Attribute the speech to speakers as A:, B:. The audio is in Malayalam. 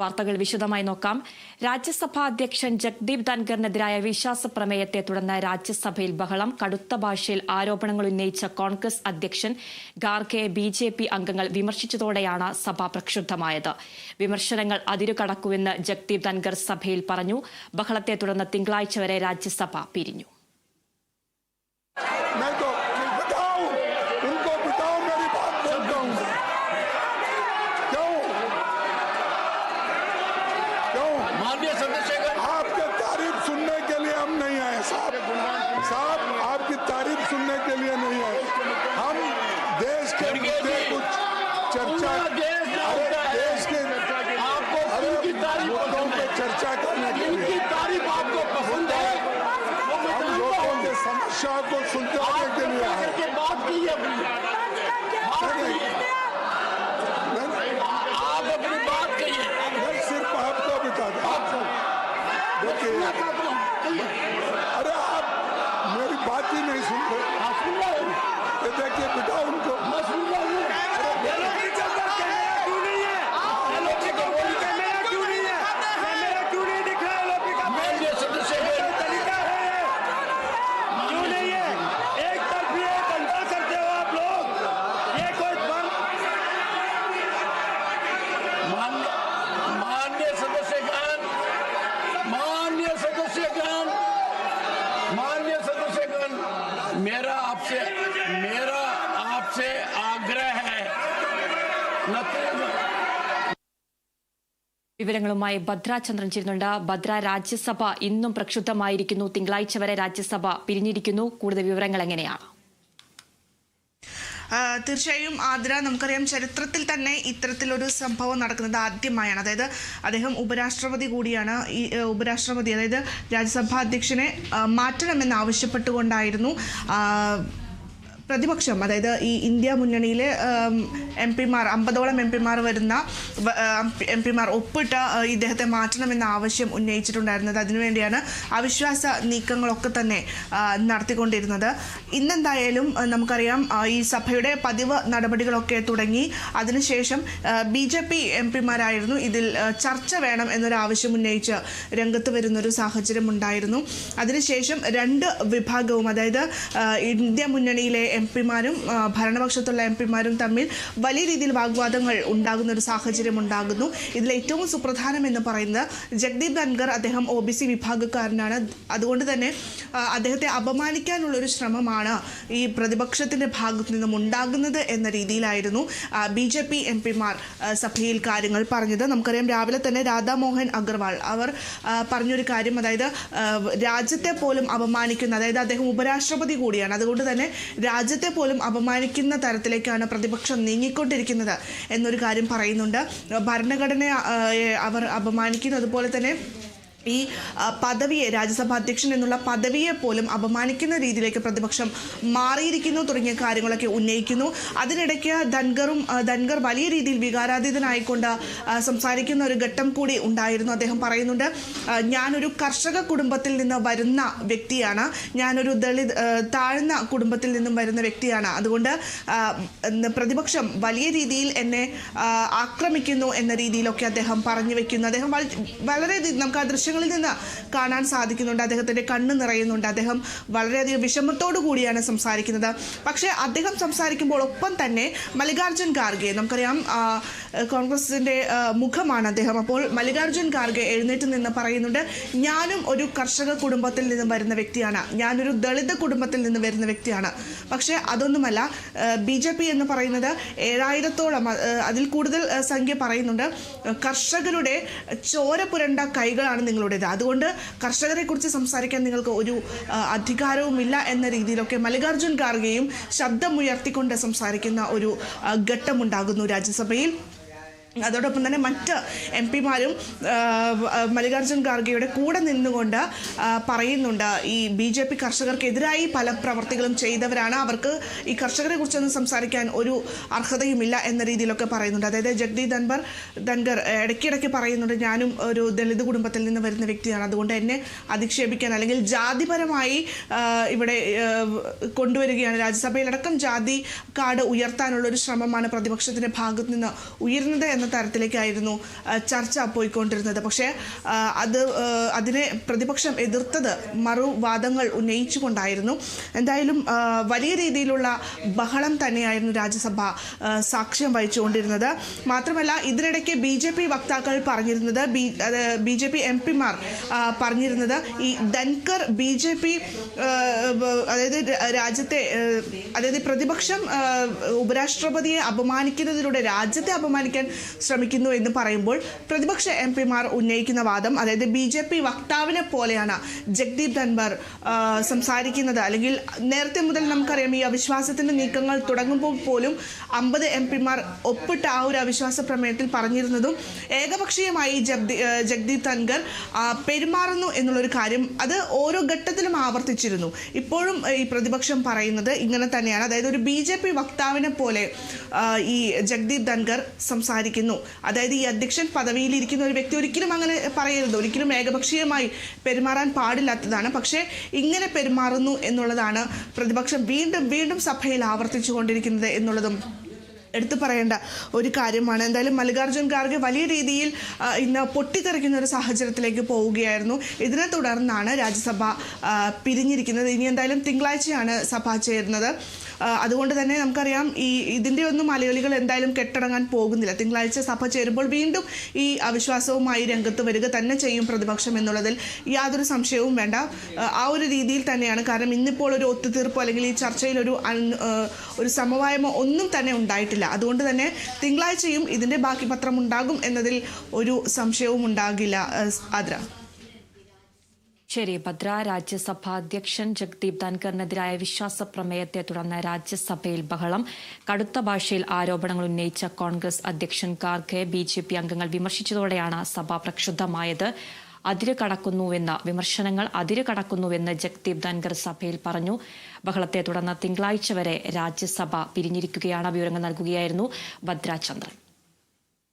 A: വാർത്തകൾ വിശദമായി നോക്കാം. രാജ്യസഭാ അധ്യക്ഷൻ ജഗ്ദീപ് ധൻഖറിനെതിരായ വിശ്വാസ പ്രമേയത്തെ തുടർന്ന് രാജ്യസഭയിൽ ബഹളം. കടുത്ത ഭാഷയിൽ ആരോപണങ്ങൾ ഉന്നയിച്ച കോൺഗ്രസ് അധ്യക്ഷൻ ഖാർഗെ ബി ജെ പി അംഗങ്ങൾ വിമർശിച്ചതോടെയാണ് സഭ പ്രക്ഷുബ്ധമായത്. വിമർശനങ്ങൾ അതിരുകടക്കുവെന്ന് ജഗ്ദീപ് ധൻഖർ സഭയിൽ പറഞ്ഞു. ബഹളത്തെ തുടർന്ന് തിങ്കളാഴ്ച വരെ രാജ്യസഭ പിരിഞ്ഞു.
B: माननीय सदस्यगण
C: आपके तारीफ़ सुनने के लिए हम नहीं आए साहब। साहब आपकी तारीफ़ सुनने के लिए नहीं आए। हम देश के मुद्दे कुछ चर्चा
B: देश
C: के
B: आपको किनकी तारीफ़
C: पे चर्चा करने के लिए।
B: तारीफ़ आपको पसंद है।
C: हम लोगों के समस्या को सुलझाने के लिए
B: बात की है अपनी बात
C: नहीं,
B: की है।
C: नहीं,
B: आप अपनी बात कहिए
C: मैं सिर्फ़ आपको बता दूँ देखिए
B: कहिए
C: अरे आप मेरी बात ही नहीं सुन रहे।
B: आप सुन रहे
C: देखिए बेटा उनको
B: मैं सुन रहा हूँ
A: വിവരങ്ങളുമായി ഭദ്ര ചന്ദ്രൻ ചേരുന്നുണ്ട്. ഭദ്ര രാജ്യസഭ ഇന്നും പ്രക്ഷുബ്ധമായിരിക്കുന്നു. തിങ്കളാഴ്ച വരെ രാജ്യസഭ പിരിഞ്ഞിരിക്കുന്നു. കൂടുതൽ വിവരങ്ങൾ എങ്ങനെയാണ്?
D: തീർച്ചയായും ആതിര നമുക്കറിയാം ചരിത്രത്തിൽ തന്നെ ഇത്തരത്തിലൊരു സംഭവം നടക്കുന്നത് ആദ്യമായാണ്. അതായത് അദ്ദേഹം ഉപരാഷ്ട്രപതി കൂടിയാണ് ഈ ഉപരാഷ്ട്രപതി അതായത് രാജ്യസഭാ അധ്യക്ഷനെ മാറ്റണമെന്ന് ആവശ്യപ്പെട്ടുകൊണ്ടായിരുന്നു. പ്രതിപക്ഷം അതായത് ഈ ഇന്ത്യ മുന്നണിയിലെ എം പിമാർ അമ്പതോളം എം പിമാർ വരുന്ന എം പിമാർ ഒപ്പിട്ട് ഇദ്ദേഹത്തെ മാറ്റണമെന്ന ആവശ്യം ഉന്നയിച്ചിട്ടുണ്ടായിരുന്നത്. അതിനുവേണ്ടിയാണ് അവിശ്വാസ നീക്കങ്ങളൊക്കെ തന്നെ നടത്തിക്കൊണ്ടിരുന്നത്. ഇന്നെന്തായാലും നമുക്കറിയാം ഈ സഭയുടെ പതിവ് നടപടികളൊക്കെ തുടങ്ങി. അതിനുശേഷം ബി ജെ പി എം പിമാരായിരുന്നു. ഇതിൽ ചർച്ച വേണം എന്നൊരു ആവശ്യം ഉന്നയിച്ച് രംഗത്ത് വരുന്നൊരു സാഹചര്യം ഉണ്ടായിരുന്നു അതിനുശേഷം രണ്ട് വിഭാഗവും അതായത് ഇന്ത്യ മുന്നണിയിലെ എം പിമാരും ഭരണപക്ഷത്തുള്ള എം പിമാരും തമ്മിൽ വലിയ രീതിയിൽ വാഗ്വാദങ്ങൾ ഉണ്ടാകുന്ന ഒരു സാഹചര്യം ഉണ്ടാകുന്നു. ഇതിൽ ഏറ്റവും സുപ്രധാനം എന്ന് പറയുന്നത് ജഗ്ദീപ് ധൻഗർ അദ്ദേഹം ഒ ബി സി വിഭാഗക്കാരനാണ്. അതുകൊണ്ട് തന്നെ അദ്ദേഹത്തെ അപമാനിക്കാനുള്ളൊരു ശ്രമമാണ് ഈ പ്രതിപക്ഷത്തിന്റെ ഭാഗത്തു നിന്നും ഉണ്ടാകുന്നത് എന്ന രീതിയിലായിരുന്നു ബി ജെ പി എം പിമാർ സഭയിൽ കാര്യങ്ങൾ പറഞ്ഞത്. നമുക്കറിയാം രാവിലെ തന്നെ രാധാമോഹൻ അഗർവാൾ അവർ പറഞ്ഞൊരു കാര്യം അതായത് രാജ്യത്തെ പോലും അപമാനിക്കുന്ന അതായത് അദ്ദേഹം ഉപരാഷ്ട്രപതി കൂടിയാണ്. അതുകൊണ്ട് തന്നെ രാജ്യത്തെ പോലും അപമാനിക്കുന്ന തരത്തിലേക്കാണ് പ്രതിപക്ഷം നീങ്ങിക്കൊണ്ടിരിക്കുന്നത് എന്നൊരു കാര്യം പറയുന്നുണ്ട്. ഭരണഘടനയെ അവർ അപമാനിക്കുന്നു അതുപോലെ തന്നെ ഈ പദവിയെ രാജ്യസഭാ അധ്യക്ഷൻ എന്നുള്ള പദവിയെ പോലും അപമാനിക്കുന്ന രീതിയിലേക്ക് പ്രതിപക്ഷം മാറിയിരിക്കുന്നു തുടങ്ങിയ കാര്യങ്ങളൊക്കെ ഉന്നയിക്കുന്നു. അതിനിടയ്ക്ക് ധൻഗറും ധൻഗർ വലിയ രീതിയിൽ വികാരാതീതനായിക്കൊണ്ട് സംസാരിക്കുന്ന ഒരു ഘട്ടം കൂടി ഉണ്ടായിരുന്നു. അദ്ദേഹം പറയുന്നുണ്ട് ഞാനൊരു കർഷക കുടുംബത്തിൽ നിന്ന് വരുന്ന വ്യക്തിയാണ്. ഞാനൊരു ദളിത് താഴ്ന്ന കുടുംബത്തിൽ നിന്നും വരുന്ന വ്യക്തിയാണ്. അതുകൊണ്ട് പ്രതിപക്ഷം വലിയ രീതിയിൽ എന്നെ ആക്രമിക്കുന്നു എന്ന രീതിയിലൊക്കെ അദ്ദേഹം പറഞ്ഞു വെക്കുന്നു. അദ്ദേഹം വളരെ നമുക്ക് ആ ദൃശ്യങ്ങളിൽ നിന്ന് കാണാൻ സാധിക്കുന്നുണ്ട്. അദ്ദേഹത്തിന്റെ കണ്ണ് നിറയുന്നുണ്ട്. അദ്ദേഹം വളരെയധികം വിഷമത്തോടു കൂടിയാണ് സംസാരിക്കുന്നത്. പക്ഷേ അദ്ദേഹം സംസാരിക്കുമ്പോൾ ഒപ്പം തന്നെ മല്ലികാർജുൻ ഖാർഗെ നമുക്കറിയാം കോൺഗ്രസിന്റെ മുഖമാണ് അദ്ദേഹം. അപ്പോൾ മല്ലികാർജുൻ ഖാർഗെ എഴുന്നേറ്റ് നിന്ന് പറയുന്നുണ്ട് ഞാനും ഒരു കർഷക കുടുംബത്തിൽ നിന്ന് വരുന്ന വ്യക്തിയാണ്. ഞാനൊരു ദളിത് കുടുംബത്തിൽ നിന്ന് വരുന്ന വ്യക്തിയാണ്. പക്ഷേ അതൊന്നുമല്ല. ബി ജെ പി എന്ന് പറയുന്നത് ഏഴായിരത്തോളം അതിൽ കൂടുതൽ സംഖ്യ പറയുന്നുണ്ട്. കർഷകരുടെ ചോര പുരണ്ട കൈകളാണ് നിങ്ങളുടേത്. അതുകൊണ്ട് കർഷകരെ കുറിച്ച് സംസാരിക്കാൻ നിങ്ങൾക്ക് ഒരു അധികാരവുമില്ല എന്ന രീതിയിലൊക്കെ മല്ലികാർജുൻ ഖാർഗെയും ശബ്ദമുയർത്തിക്കൊണ്ട് സംസാരിക്കുന്ന ഒരു ഘട്ടമുണ്ടാകുന്നു രാജ്യസഭയിൽ. അതോടൊപ്പം തന്നെ മറ്റ് എം പിമാരും മല്ലികാർജുൻ ഖാർഗെയുടെ കൂടെ നിന്നുകൊണ്ട് പറയുന്നുണ്ട് ഈ ബി ജെ പി കർഷകർക്കെതിരായി പല പ്രവർത്തികളും ചെയ്തവരാണ്. അവർക്ക് ഈ കർഷകരെ കുറിച്ചൊന്നും സംസാരിക്കാൻ ഒരു അർഹതയുമില്ല എന്ന രീതിയിലൊക്കെ പറയുന്നുണ്ട്. അതായത് ജഗ്ദീ ധൻബർ ധൻഗർ ഇടയ്ക്കിടയ്ക്ക് പറയുന്നുണ്ട് ഞാനും ഒരു ദളിത് കുടുംബത്തിൽ നിന്ന് വരുന്ന വ്യക്തിയാണ്. അതുകൊണ്ട് എന്നെ അധിക്ഷേപിക്കാൻ അല്ലെങ്കിൽ ജാതിപരമായി ഇവിടെ കൊണ്ടുവരികയാണ്. രാജ്യസഭയിലടക്കം ജാതി കാർഡ് ഉയർത്താനുള്ള ഒരു ശ്രമമാണ് പ്രതിപക്ഷത്തിന്റെ ഭാഗത്തു നിന്ന് ഉയരുന്നത് എന്ന തരത്തിലേക്കായിരുന്നു ചർച്ച പോയിക്കൊണ്ടിരുന്നത്. പക്ഷേ അത് അതിനെ പ്രതിപക്ഷം എതിർത്തത് മറുവാദങ്ങൾ ഉന്നയിച്ചുകൊണ്ടായിരുന്നു. എന്തായാലും വലിയ രീതിയിലുള്ള ബഹളം തന്നെയായിരുന്നു രാജ്യസഭ സാക്ഷ്യം വഹിച്ചുകൊണ്ടിരുന്നത്. മാത്രമല്ല ഇതിനിടയ്ക്ക് ബി ജെ പി വക്താക്കൾ പറഞ്ഞിരുന്നത് B B J P M പിമാർ പറഞ്ഞിരുന്നത് ഈ ധൻകർ ബി ജെ പി അതായത് രാജ്യത്തെ അതായത് പ്രതിപക്ഷം ഉപരാഷ്ട്രപതിയെ അപമാനിക്കുന്നതിലൂടെ രാജ്യത്തെ അപമാനിക്കാൻ ശ്രമിക്കുന്നു എന്ന് പറയുമ്പോൾ പ്രതിപക്ഷ എം പിമാർ ഉന്നയിക്കുന്ന വാദം അതായത് ബി ജെ പി വക്താവിനെ പോലെയാണ് ജഗ്ദീപ് ധൻബർ സംസാരിക്കുന്നത്. അല്ലെങ്കിൽ നേരത്തെ മുതൽ നമുക്കറിയാം ഈ അവിശ്വാസത്തിന്റെ നീക്കങ്ങൾ തുടങ്ങുമ്പോൾ പോലും അമ്പത് എം പിമാർ ഒപ്പിട്ട ആ ഒരു അവിശ്വാസ പ്രമേയത്തിൽ പറഞ്ഞിരുന്നതും ഏകപക്ഷീയമായി ജഗ്ദീ ജഗ്ദീപ് ധൻഗർ പെരുമാറുന്നു എന്നുള്ളൊരു കാര്യം അത് ഓരോ ഘട്ടത്തിലും ആവർത്തിച്ചിരുന്നു. ഇപ്പോഴും ഈ പ്രതിപക്ഷം പറയുന്നത് ഇങ്ങനെ തന്നെയാണ്. അതായത് ഒരു ബി വക്താവിനെ പോലെ ഈ ജഗ്ദീപ് ധൻഗർ ധൻഖർ സംസാരിക്കുന്നു അതായത് ഈ അധ്യക്ഷൻ പദവിയിലിരിക്കുന്ന ഒരു വ്യക്തി ഒരിക്കലും അങ്ങനെ പറയരുത്. ഒരിക്കലും ഏകപക്ഷീയമായി പെരുമാറാൻ പാടില്ലാത്തതാണ്. പക്ഷേ ഇങ്ങനെ പെരുമാറുന്നു എന്നുള്ളതാണ് പ്രതിപക്ഷം വീണ്ടും വീണ്ടും സഭയിൽ ആവർത്തിച്ചു കൊണ്ടിരിക്കുന്നത് എന്നുള്ളതും എടുത്തു പറയേണ്ട ഒരു കാര്യമാണ്. എന്തായാലും മല്ലികാർജുൻ ഖാർഗെ വലിയ രീതിയിൽ ഇന്ന് പൊട്ടിത്തെറിക്കുന്ന ഒരു സാഹചര്യത്തിലേക്ക് പോവുകയായിരുന്നു. ഇതിനെ തുടർന്നാണ് രാജ്യസഭ പിരിഞ്ഞിരിക്കുന്നത്. ഇനി എന്തായാലും തിങ്കളാഴ്ചയാണ് സഭ ചേരുന്നത്. അതുകൊണ്ട് തന്നെ നമുക്കറിയാം ഈ ഇതിന്റെ ഒന്നും മലയാളികൾ എന്തായാലും കെട്ടടങ്ങാൻ പോകുന്നില്ല. തിങ്കളാഴ്ച സഭ ചേരുമ്പോൾ വീണ്ടും ഈ അവിശ്വാസവുമായി രംഗത്ത് വരിക തന്നെ ചെയ്യും പ്രതിപക്ഷം എന്നുള്ളതിൽ യാതൊരു സംശയവും വേണ്ട. ആ, ഒരു രീതിയിൽ തന്നെയാണ്. കാരണം ഇന്നിപ്പോൾ ഒരു ഒത്തുതീർപ്പോ അല്ലെങ്കിൽ ഈ ചർച്ചയിൽ ഒരു ഒരു സമവായമോ ഒന്നും തന്നെ ഉണ്ടായിട്ടില്ല. അതുകൊണ്ട് തന്നെ തിങ്കളാഴ്ചയും ഇതിന്റെ ബാക്കി പത്രം ഉണ്ടാകും എന്നതിൽ ഒരു സംശയവും ഉണ്ടാകില്ല ആദ്ര
A: ശരി ഭദ്ര രാജ്യസഭാ അധ്യക്ഷൻ ജഗ്ദീപ് ധൻഖറിനെതിരായ വിശ്വാസ പ്രമേയത്തെ തുടർന്ന് രാജ്യസഭയിൽ ബഹളം. കടുത്ത ഭാഷയിൽ ആരോപണങ്ങൾ ഉന്നയിച്ച കോൺഗ്രസ് അധ്യക്ഷൻ ഖാർഖെ ബി ജെ പി അംഗങ്ങൾ വിമർശിച്ചതോടെയാണ് സഭ പ്രക്ഷുബ്ധമായത്. അതിര് കടക്കുന്നുവെന്ന വിമർശനങ്ങൾ അതിര് കടക്കുന്നുവെന്ന് ജഗ്ദീപ് ധൻഖർ സഭയിൽ പറഞ്ഞു. ബഹളത്തെ തുടർന്ന് തിങ്കളാഴ്ച വരെ രാജ്യസഭ പിരിഞ്ഞിരിക്കുകയാണ് വിവരങ്ങൾ നൽകുകയായിരുന്നു ഭദ്രാചന്ദ്രൻ